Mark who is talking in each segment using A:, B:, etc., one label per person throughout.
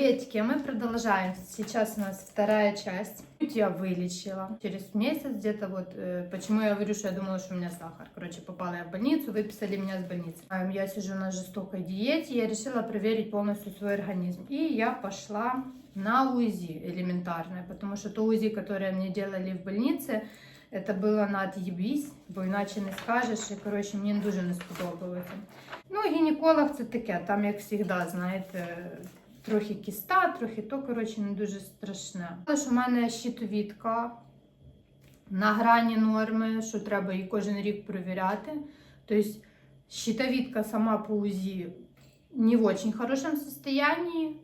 A: Приветики, а мы продолжаем. Сейчас у нас вторая часть. Я вылечила через месяц где-то вот. э, почему я говорю, что я думала, что у меня сахар. Короче, попала я в больницу, выписали меня с больницы. А, Я сижу на жестокой диете, я решила проверить полностью свой организм. И я пошла на УЗИ элементарное, потому что то УЗИ, которое мне делали в больнице, это було на от'їбісь, бо іначе не скажеш. І коротше, мені дуже не сподобалося. Ну, гінеколог це таке, там, як завжди, знаєте, трохи кіста, трохи то, коротше, не дуже страшне. Але що в мене щитовідка на грані норми, що треба її кожен рік перевіряти. Тобто щитовідка сама по УЗИ не в очень хорошем состоянии,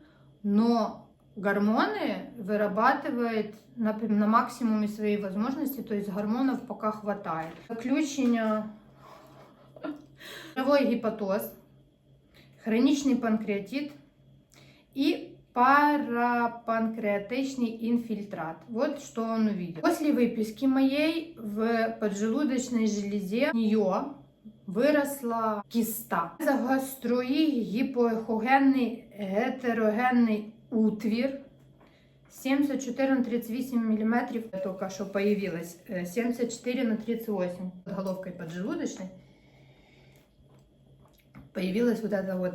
A: но гормоны вырабатывает на, на максимуме своей возможности, то есть гормонов пока хватает. Включение Жировой гепатоз, хроничный панкреатит и парапанкреатичный инфильтрат. Вот что он увидел. После выписки моей в поджелудочной железе у нее виросла кіста. Загастроїд гіпоехогенний гетерогенний утвір 74 на 38 мм только что появилась. Э, 74 на 38 под головкой поджелудочной появилась вот это вот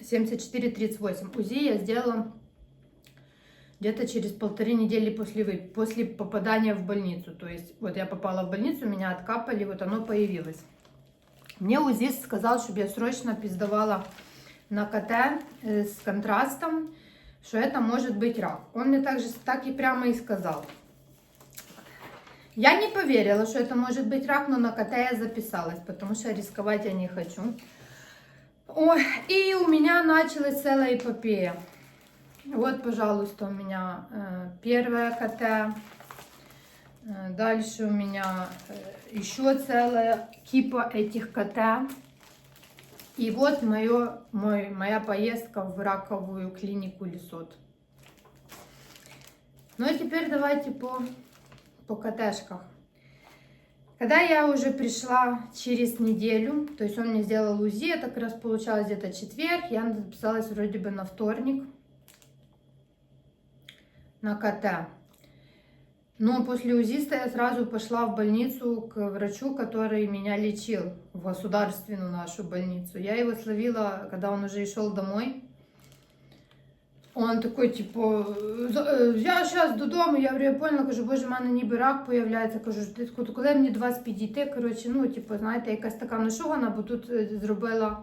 A: 74-38. УЗИ я сделала где-то через полторы недели после, вы- после попадания в больницу. То есть вот я попала в больницу, меня откапали, вот оно появилось. Мне УЗИст сказал, чтобы я срочно пиздовала на КТ э, с контрастом, что это может быть рак. Он мне также так и прямо и сказал. Я не поверила, что это может быть рак, но на КТ я записалась, потому что рисковать я не хочу. Ой, и у меня началась целая эпопея. Вот, пожалуйста, у меня э, первая КТ. Э, Дальше у меня э, еще целая кипа этих КТ. И вот моё, мой, моя поездка в раковую клинику Лисот. Ну и теперь давайте по, по КТшках. Когда я уже пришла через неделю, то есть он мне сделал УЗИ, это как раз получалось где-то четверг, я записалась вроде бы на вторник на КТ. Но после УЗИста я сразу пошла в больницу к врачу, который меня лечил, в государственную нашу больницу. Я его словила, когда он уже шел домой. Он такой, типу, е, я зараз додому, я говорю, я поняла, кажу, боже, в мене ніби рак появляється. Кажу, «Ти- коли мені до вас підійти, коротше, ну, типу, знаєте, якась така нашугана, бо тут е, зробила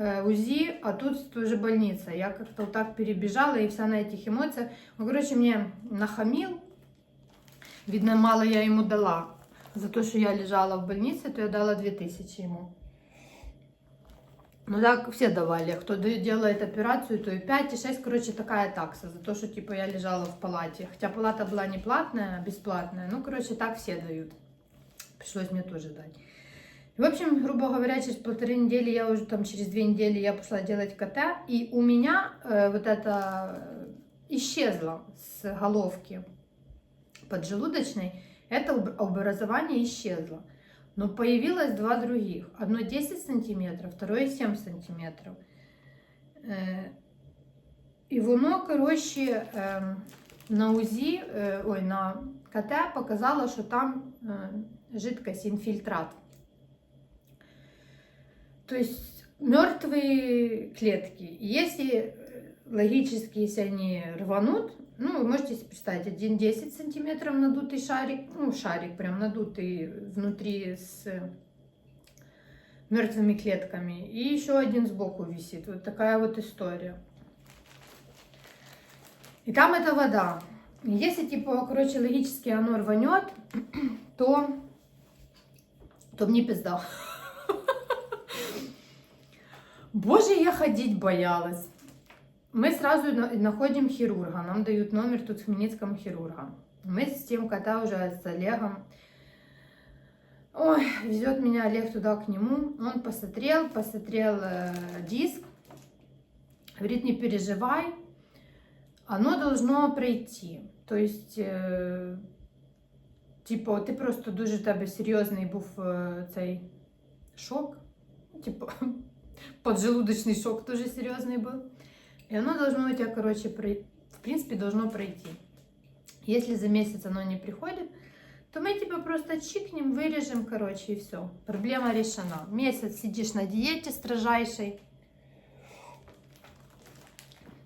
A: е, УЗИ, а тут тоже больница. Я как-то так перебежала и вся на этих эмоциях. Он, короче, мне нахамил. Видно, мало я ему дала. За то, что я лежала в больнице, то я дала 2000 ему. Ну так все давали. Кто делает операцию, то и 5, и 6. Короче, такая такса. За то, что типа я лежала в палате. Хотя палата была не платная, а бесплатная. Ну, короче, так все дают. Пришлось мне тоже дать. В общем, грубо говоря, через полторы недели, я уже там через две недели я пошла делать КТ, и у меня э, вот это э, исчезло с головки поджелудочной, это об- образование исчезло. Но появилось два других. Одно 10 сантиметров, второе 7 сантиметров. Э, И воно, короче, эм, на УЗИ, э, ой, на КТ показало, что там э, жидкость, инфильтрат. То есть мертвые клетки. Если э, логически, если они рванут, ну, вы можете себе представить, один 10 сантиметров надутый шарик, ну, шарик прям надутый внутри с мертвыми клетками, и еще один сбоку висит. Вот такая вот история. И там это вода. Если, типа, короче, логически оно рванет, то, то мне пизда. Боже, я ходить боялась. Мы сразу на- находим хирурга, нам дают номер тут в Хмельницком хирурга. Мы с тем кота уже с Олегом. Ой, везет меня Олег туда к нему. Он посмотрел, посмотрел э, диск. Говорит, не переживай, оно должно пройти. То есть, е, типу, ти просто дуже тебе серйозний був е, цей шок. Типу, поджелудочний шок дуже серйозний був. И оно должно у тебя, короче, в принципе, должно пройти. Если за месяц оно не приходит, то мы тебя просто чикнем, вырежем, короче, и все. Проблема решена. Месяц сидишь на диете строжайшей.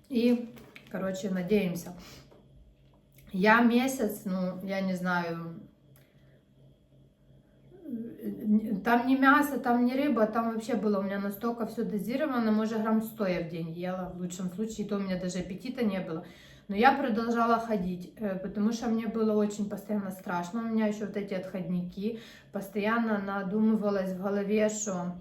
A: И, короче, надеемся. Я месяц, ну, я не знаю, там не мясо, там не рыба, там вообще было у меня настолько все дозировано, может грамм 100 я в день ела, в лучшем случае, то у меня даже аппетита не было. Но я продолжала ходить, э, потому что мне было очень постоянно страшно. У меня еще вот эти отходники. Постоянно надумывалось в голове, что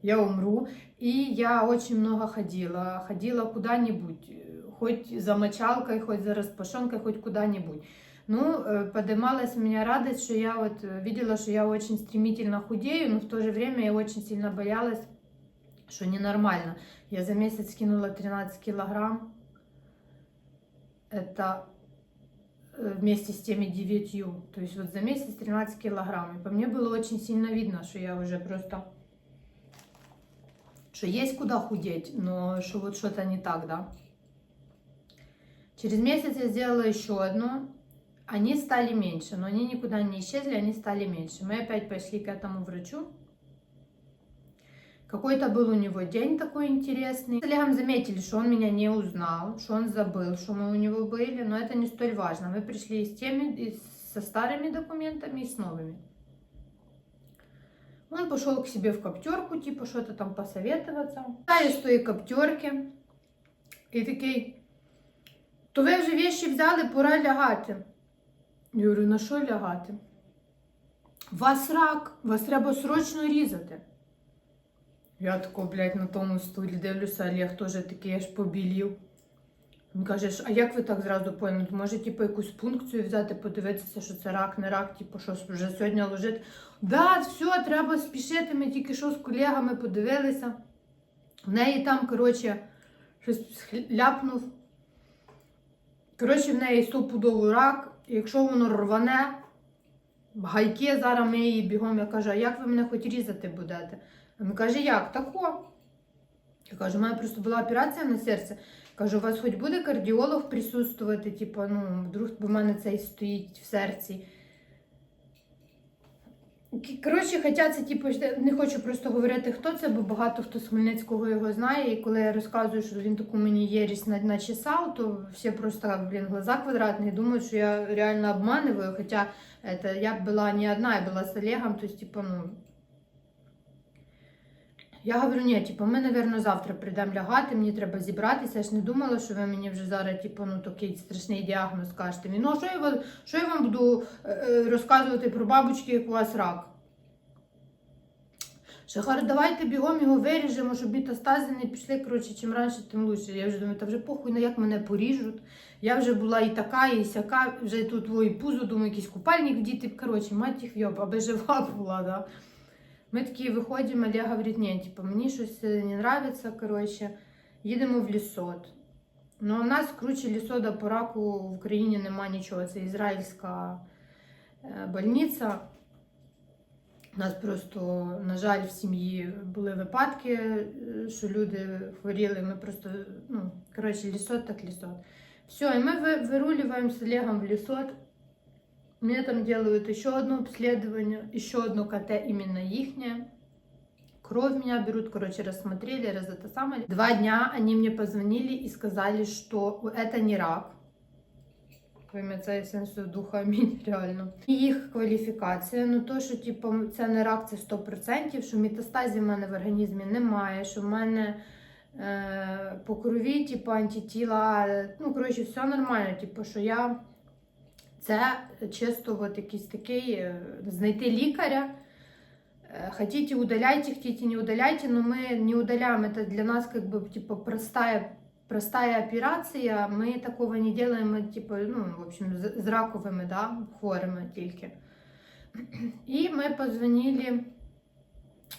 A: я умру. И я очень много ходила. Ходила куда-нибудь. э, Хоть за мочалкой, хоть за распашонкой, хоть куда-нибудь. Ну, э, поднималась у меня радость, что я вот э, видела, что я очень стремительно худею, но в то же время я очень сильно боялась, что ненормально. Я за месяц скинула 13 килограмм это э, вместе с теми девятью. То есть вот за месяц 13 килограмм. И по мне было очень сильно видно, что я уже просто... Что есть куда худеть, но что вот что-то не так, да. Через месяц я сделала еще одну. Они стали меньше, но они никуда не исчезли, они стали меньше. Мы опять пошли к этому врачу. Какой-то был у него день такой интересный. С Олегом заметили, что он меня не узнал, что он забыл, что мы у него были, но это не столь важно. Мы пришли с теми, и со старыми документами и с новыми. Он пошел к себе в коптерку, типа что-то там посоветоваться. Я из тої коптерки і такий, то ви вже вещи взяли, пора лягати. Я говорю, на що лягати? Вас рак, вас треба срочно різати. Я тако, блядь, на тому стулі дивлюся, Олег теж такий аж побілів. Він каже, а як ви так зразу поняли? Може, типу, якусь пункцію взяти, подивитися, що це рак, не рак, типу, що вже сьогодні лежить. Да, все, треба спішити. Ми тільки що з колегами подивилися. В неї там, коротше, щось ляпнув. Коротше, в неї стопудовий рак. Якщо воно рване, гайки, зараз ми її бігом. Я кажу, а як ви мене хоч різати будете? Він каже, як? Тако. Я кажу, у мене просто була операція на серце. Кажу, у вас хоч буде кардіолог присутствувати, типу, ну, вдруг в мене цей стоїть в серці. Коротше, хоча це, типу, не хочу просто говорити, хто це, бо багато хто з Хмельницького його знає. І коли я розказую, що він таку мені єрість на- начесав, то всі просто, блін, глаза квадратні, думають, що я реально обманюю. Хоча это, я була не одна, я була з Олегом, то есть, типу, ну, я говорю, ні, типу, ми, напевно, завтра прийдемо лягати, мені треба зібратися. Я ж не думала, що ви мені вже зараз, типу, ну, такий страшний діагноз скажете. Мені, Ну, що я, ва- що я вам буду е, е, розказувати про бабочки, як у вас рак? Шахар, давайте бігом його виріжемо, щоб метастази не пішли. Коротше, чим раніше, тим лучше. Я вже думаю, та вже похуй на як мене поріжуть. Я вже була і така, і сяка, вже тут твої пузо, думаю, якийсь купальник вдіти. Коротше, мать їх йоб, аби жива була, да. Ми такі виходимо, Олег говорить, ні, типу, мені щось е, не нравиться, коротше, їдемо в лісот. Ну, у нас круче лісода по раку в Україні нема нічого. Це ізраїльська е, больниця. У нас просто, на жаль, в сім'ї були випадки, е, що люди хворіли. Ми просто, ну, коротше, лісот так лісот. Все, и мы вы- выруливаем с Олегом в лесот. Мне там делают еще одно обследование, еще одно КТ именно ихнее. Кровь меня берут, короче, рассмотрели, раз это самое. Два дня они мне позвонили и сказали, что это не рак. Ім'я Отця і Духа, амінь, реально. І їх кваліфікація, ну то, що типу, це не рак, це 100%, що метастазів в мене в організмі немає, що в мене е, по крові, типу, антитіла, ну, коротше, все нормально, типу, що я це чисто от якийсь такий, знайти лікаря. Хотите, удаляйте, хотите, не удаляйте, но мы не удаляем. Это для нас как бы типа простая, простая операция. Мы такого не делаем, мы типа, ну, в общем, з раковими, да, хворими тільки. И мы позвонили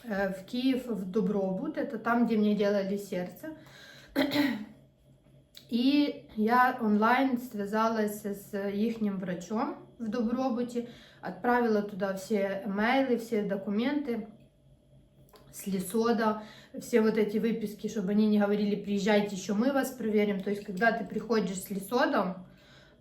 A: в Киев, в Добробут, это там, где мне делали сердце. И я онлайн связалась с их врачом в Добробуте, отправила туда все мейлы, все документы. с Лисода, все вот эти выписки, чтобы они не говорили, приезжайте еще, мы вас проверим. То есть, когда ты приходишь с Лисодом,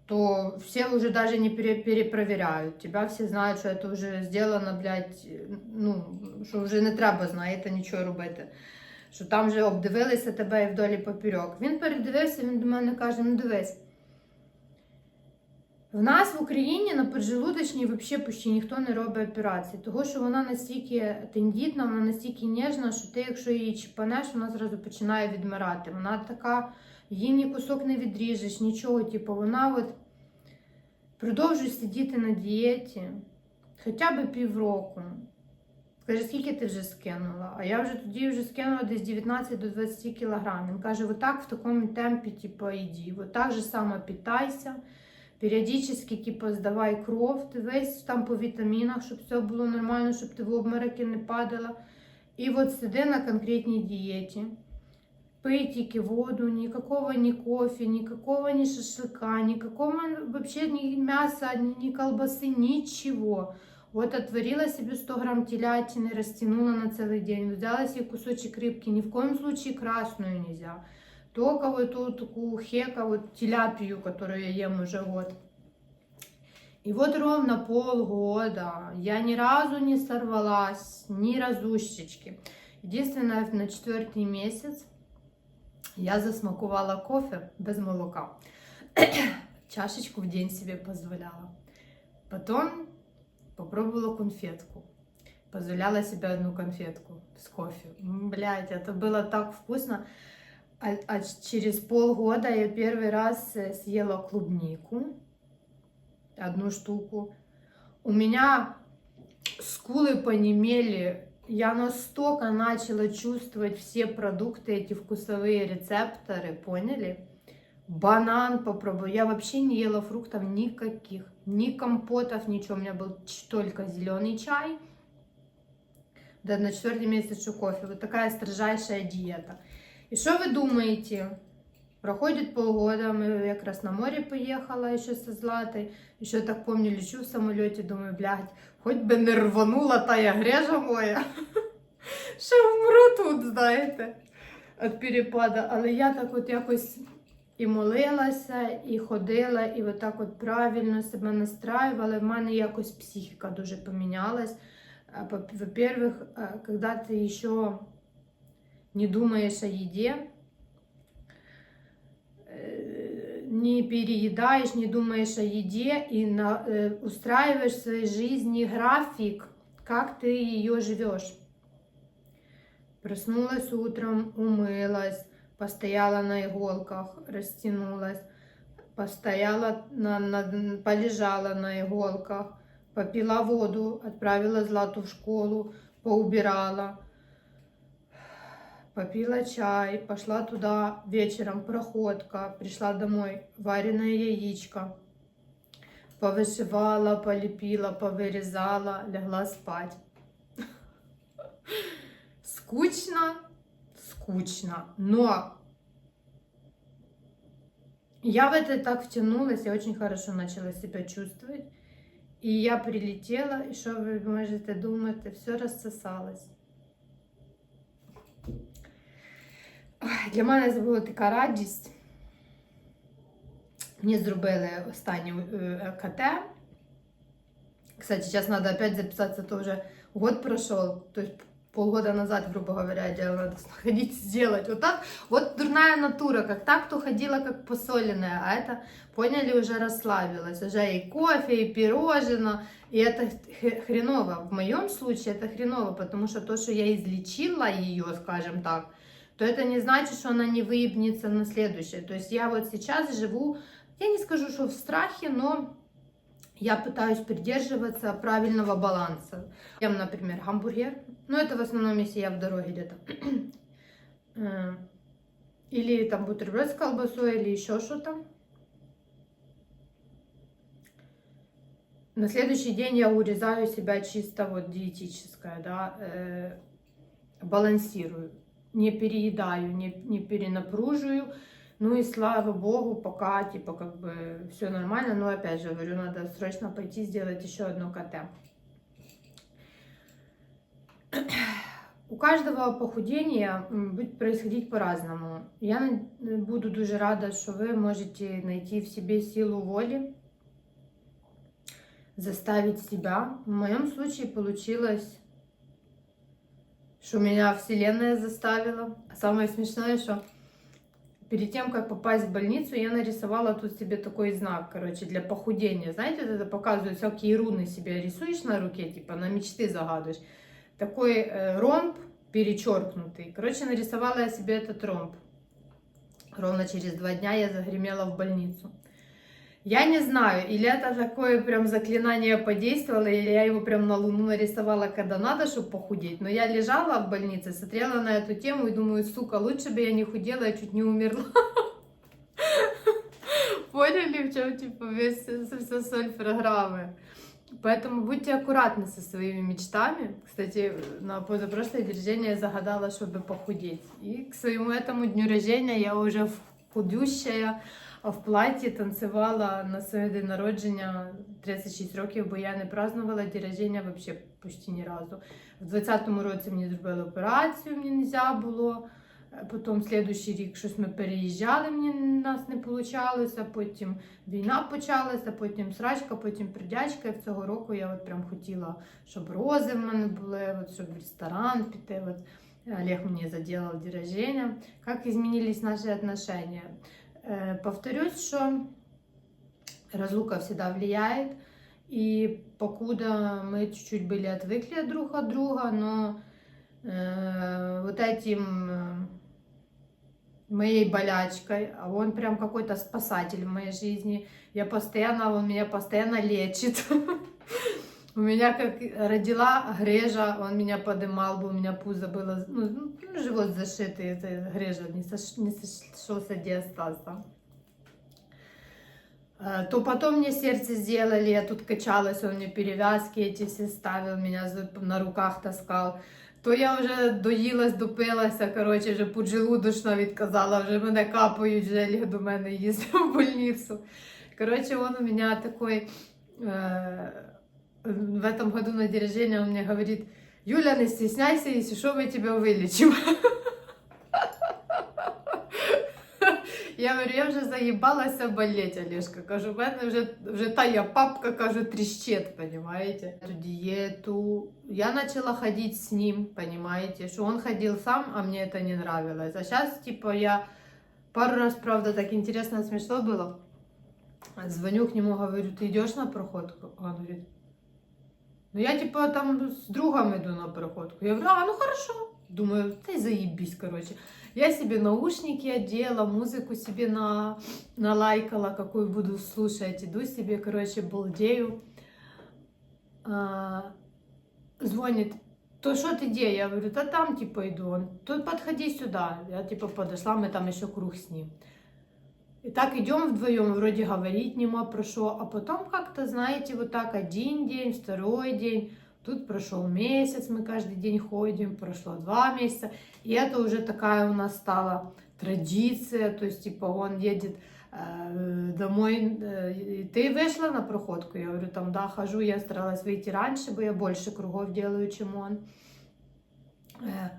A: то все уже даже не пере- перепроверяют. Тебя все знають, що це вже зроблено, блядь, ну, що вже не треба, знаєте, нічого робити. Що там вже обдивилися тебе і вдолі поперек. Він передивився, він до мене каже: ну дивись. В нас в Україні на поджелудочній взагалі почти ніхто не робить операції, тому що вона настільки тендітна, вона настільки ніжна, що ти, якщо її чіпанеш, вона зразу починає відмирати. Вона така, її ні кусок не відріжеш, нічого. Типу, вона от продовжує сидіти на дієті хоча б півроку. Каже, скільки ти вже скинула? А я вже тоді вже скинула десь 19 до 20 кілограм. Він каже, отак в такому темпі, типу, іди, отак же само питайся. Періодично, типу, здавай кров, дивись там по вітамінах, щоб все було нормально, щоб ти в обмороки не падала. І от сиди на конкретній дієті. Пий тільки воду, никакого ни кофе, никакого ни шашлыка, никакого вообще ни мяса, ни колбасы, ничего. Вот отварила себе 100 грамм телятины, растянула на целый день, взяла себе кусочек рыбки, ни в коем случае красную нельзя. Только вот эту такую хека, вот теляпию, которую я ем уже год. И вот ровно полгода я ни разу не сорвалась, ни разущечки. Единственное, на четвертый месяц я засмакувала кофе без молока. Чашечку в день себе позволяла. Потом попробовала конфетку. Позволяла себе одну конфетку с кофе. Блять, это было так вкусно. А, а через полгода я первый раз э, съела клубнику. Одну штуку. У меня скулы понемели. Я настолько начала чувствовать все продукты, эти вкусовые рецепторы, поняли? Банан попробую. Я вообще не ела фруктов никаких. Ни компотов, ничего. У меня был только зеленый чай. Да на четвертый месяц еще кофе. Вот такая строжайшая диета. И что вы думаете? Проходит полгода, мы я как раз на море поехала еще со Златой. Еще так помню, лечу в самолете, думаю, блядь, хоть би не рванула тая грежа моя. Що вмру тут, знаєте, від перепада. Але я так от якось і молилася, і ходила, і отак от правильно себе настраювала. В мене якось психіка дуже помінялась. А, по- Во-первых, а, когда ты еще не думаешь о еде, э, не переедаешь, не думаешь о еде и на- э, устраиваешь в своей жизни график, как ты ее живешь. Проснулась утром, умылась, постояла на иголках, растянулась, постояла, на, на- полежала на иголках, попила воду, отправила Злату в школу, поубирала, попила чай, пошла туда вечером, проходка, пришла домой, вареное яичко, повышивала, полепила, повырезала, легла спать. Скучно, скучно, но я в это так втянулась, я очень хорошо начала себя чувствовать. И я прилетела, и что вы можете думать, все рассосалось. Ой, Для мене це була така радість. Мені зробили останнє е, КТ. Кстати, сейчас надо опять записаться, то уже год прошел, то есть полгода назад, грубо говоря, дело надо сходить сделать. Вот так, вот дурная натура, как так, то ходила как посоленная, а это, поняли, уже расслабилась, уже и кофе, и пирожено, и это хреново. В моем случае это хреново, потому что то, что я излечила ее, скажем так, то это не значит, что она не выебнется на следующее. То есть я вот сейчас живу, я не скажу, что в страхе, но я пытаюсь придерживаться правильного баланса. Ем, например, гамбургер. Ну, это в основном, если я в дороге где-то. Э, Или там бутерброд с колбасой, или еще что-то. На следующий день я урезаю себя чисто вот диетическое, да, э, балансирую. Не переедаю, не, не перенапруживаю. Ну и слава богу, пока типа как бы все нормально. Но опять же говорю, надо срочно пойти сделать еще одно КТ. У каждого похудения будет происходить по-разному. Я на- буду дуже рада, что вы можете найти в себе силу воли, заставить себя. В моем случае получилось, что меня Вселенная заставила. А Самое смешное, что перед тем, как попасть в больницу, я нарисовала тут себе такой знак, короче, для похудения. Знаете, это показывают всякие руны себе рисуешь на руке, типа на мечты загадываешь. Такой э, ромб перечеркнутый. Короче, нарисовала я себе этот ромб. Ровно через два дня я загремела в больницу. Я не знаю, или это такое прям заклинание подействовало, или я его прям на луну нарисовала, когда надо, чтобы похудеть. Но я лежала в больнице, смотрела на эту тему и думаю, сука, лучше бы я не худела, я чуть не умерла. Поняли, в чем типа весь соль программы? Поэтому будьте аккуратны со своими мечтами. Кстати, на позапрошлое день рождения я загадала, чтобы похудеть. И к своему этому дню рождения я уже в- худющая, а в платі танцювала на своє день народження 36 років, бо я не празднувала день рождення взагалі почти ні разу. В 20-му році мені зробили операцію, мені не можна було. Е, Потім слідуючий рік щось ми переїжджали, мені у нас не вийшло. Потім війна почалася, потім срачка, потім придячка. І в цього року я от прям хотіла, щоб рози в мене були, от, щоб в ресторан піти. От. Олег мені заділав день рождения. Как изменились наши отношения? Э, Повторюсь, что разлука всегда влияет. И покуда мы чуть-чуть были отвыкли друг от друга, но э, вот этим э, моей болячкой, а он прям какой-то спасатель в моей жизни. Я постоянно, он меня постоянно лечит. У меня как родила грежа, он меня подымал бы, у меня пузо было, ну, ну, живот зашитый, это грежа не, сош, не сошелся диастаза. Э, То потом мне сердце сделали, я тут качалась, он мне перевязки эти все ставил, меня на руках таскал. То я вже доїлась, допилася, коротше, вже поджелудочно відказала, вже мене капають, вже Олег до мене їздив в больницю. Короче, он у меня такой, э, в этом году на день рождения он мне говорит, Юля, не стесняйся, если что, мы тебя вылечим. Я говорю, я вже заїбалася болеть, Олежка. Кажу, в мене вже, вже та я папка, кажу, тріщет, понимаете? Эту диету. Я начала ходить с ним, понимаете, что он ходил сам, а мне это не нравилось. А сейчас, типа, я пару раз, правда, так интересно, смешно было. Звоню к нему, говорю, ты идешь на проходку? Он говорит, ну я типа там с другом иду на проходку. Я говорю, а, ну хорошо. Думаю, ты заебись, короче. Я себе наушники одела, музыку себе на, налайкала, какую буду слушать. Иду себе, короче, балдею. А, звонит, то что ты где? Я говорю, да там типа иду. Он, тут подходи сюда. Я типа подошла, мы там еще круг с ним. И так идем вдвоем, вроде говорить нема про что, а потом как-то, знаете, вот так один день, второй день, тут прошел месяц, мы каждый день ходим, прошло два месяца, и это уже такая у нас стала традиция, то есть, типа, он едет э, домой, э, ты вышла на проходку? Я говорю, там, да, хожу, я старалась выйти раньше, бо я больше кругов делаю, чем он. Э,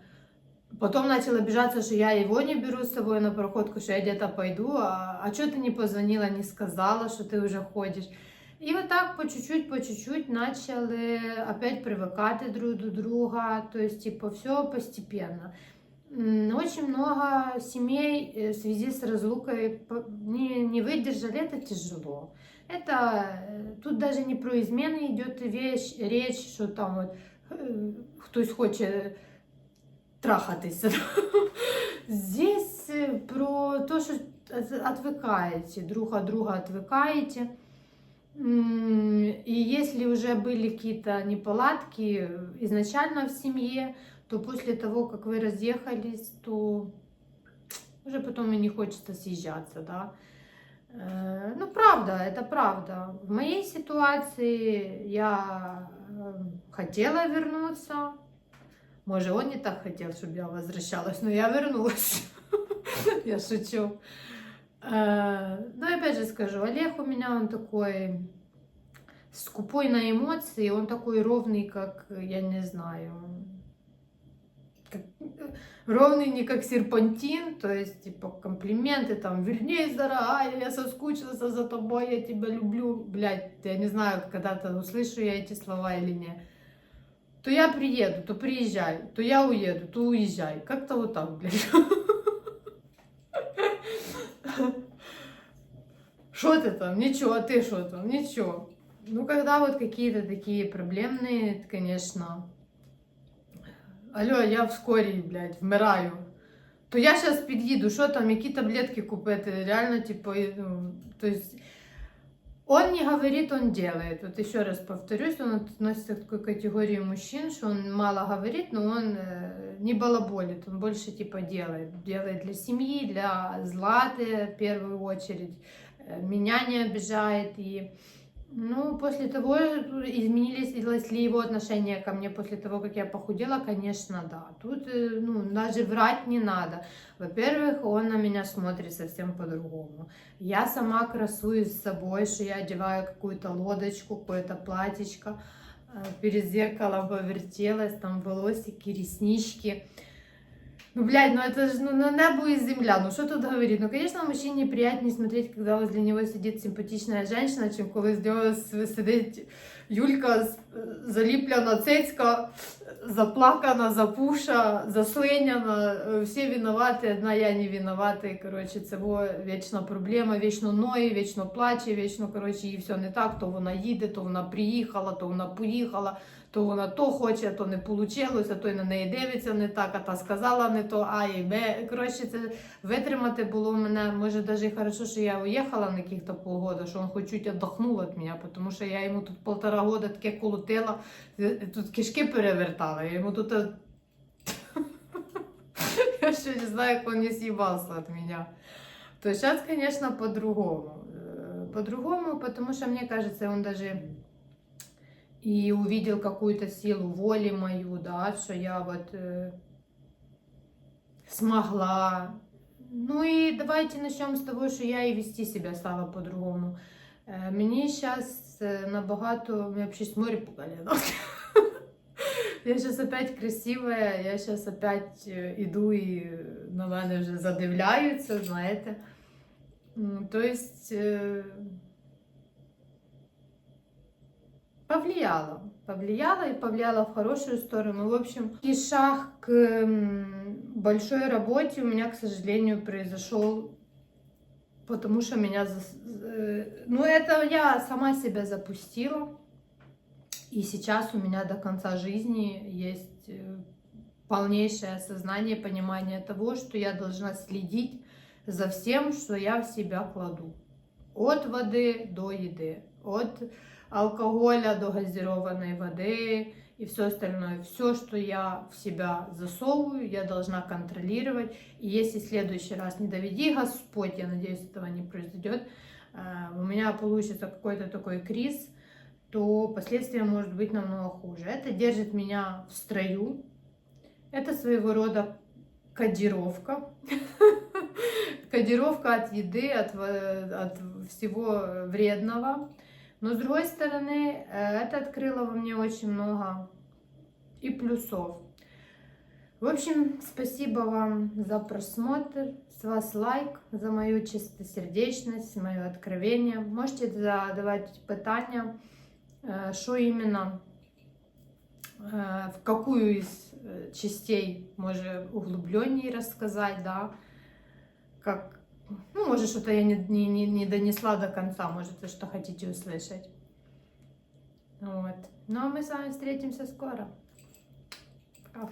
A: Потом начал обижаться, что я его не беру с собой на проходку, что я где-то пойду, а, а что ты не позвонила, не сказала, что ты уже ходишь. И вот так по чуть-чуть, по чуть-чуть начали опять привыкать друг до друга, то есть типа все постепенно. М, Очень много семей э, в связи с разлукой по- не, не выдержали, это тяжело. Это э, тут даже не про измены идет вещь, речь, что там вот э, хтось хоче трахатися. Здесь э, про то, что от- отвыкаете, друг от друга отвыкаете. И если уже были какие-то неполадки изначально в семье, то после того, как вы разъехались, то уже потом и не хочется съезжаться, да. Э, Ну, правда, это правда. В моей ситуации я э, хотела вернуться. Может, он не так хотел, чтобы я возвращалась, но я вернулась. Я шучу. Э, Ну, и опять же скажу, Олег у меня, он такой скупой на эмоции, он такой ровный, как, я не знаю, как- ровный не как серпантин, то есть, типа, комплименты, там, вернись, дорогая, я соскучился за тобой, я тебя люблю, блядь, я не знаю, когда-то услышу я эти слова или нет. То я приеду, то приезжай, то я уеду, то уезжай. Как-то вот так, блядь. Что ты там? Ничего, а ты что там? Ничего. Ну, когда вот какие-то такие проблемные, конечно. Алло, я вскоре, блядь, вмираю. То я сейчас під'їду, що там, які таблетки купити? Реально, типу, і, ну, то есть он не говорит, он делает. Вот еще раз повторюсь, он относится к такой категории мужчин, что он мало говорит, но он э, не балаболит, он больше типа делает. Делает для семьи, для Златы в первую очередь. Э, Меня не обижает. И, ну, после того, изменились ли его отношения ко мне после того, как я похудела, конечно, да. Тут, э, ну, даже врать не надо. Во-первых, он на меня смотрит совсем по-другому. Я сама красуюсь собой, что я одеваю какую-то лодочку, какое-то платьечко, э, перед зеркалом повертелась, там волосики, реснички. Ну, блядь, ну это же ну, на небо и земля. Ну, что тут говорить? Ну, конечно, мужчине приятнее смотреть, когда возле него сидит симпатичная женщина, чем коли з нього сидить Юлька заліплена цецька, заплакана, запуша, заслиняна, всі винуваті, одна я не виновата. І, коротше, це во вічна проблема, вічно ної, вічно плаче, вічно, коротше, їй все не так, то вона їде, то вона приїхала, то вона поїхала, то вона то хоче, то не вийшло, то й на неї дивиться не так, а та сказала не то, а і б. Коротше, це витримати було мене, може, навіть хорошо, що я уїхала на яких-то полгода, що він хоч чуть від мене, тому що я йому тут полтора года таке колотила, е, тут кишки перевертала, я йому тут... е, Я ще не знаю, як він не съебался от меня. То сейчас, конечно, по-другому. Э, По-другому, потому что, мне кажется, он даже и увидел какую-то силу воли мою, да, что я вот э, смогла. Ну и давайте начнем с того, что я и вести себя стала по-другому. Э, Мне сейчас набагато, у меня вообще море по колено. Я сейчас опять красивая, я сейчас опять э, иду и на мене вже задивляються, знаєте. М, повлияло. Повлияло и повлияло в хорошую сторону. В общем, и шаг к большой работе у меня, к сожалению, произошел, потому что меня... э, Ну, это я сама себя запустила. И сейчас у меня до конца жизни есть э, полнейшее осознание, понимание того, что я должна следить за всем, что я в себя кладу. От воды до еды, от алкоголя до газированной воды и все остальное. Все, что я в себя засовываю, я должна контролировать. И если в следующий раз не доведи Господь, я надеюсь, этого не произойдет, э, у меня получится какой-то такой криз, то последствия может быть намного хуже. Это держит меня в строю. Это своего рода кодировка. Кодировка от еды, от, во- от всего вредного. Но с другой стороны, э, это открыло во мне очень много и плюсов. В общем, спасибо вам за просмотр. С вас лайк за мою чистосердечность, мое откровение. Можете задавать питання, е, що іменно, е, в какую из частей може углубленнее рассказать, да, как, ну, может, что-то я не, не, не, не донесла до конца, может, вы что хотите услышать. Вот. Ну, а мы с вами встретимся скоро. Пока.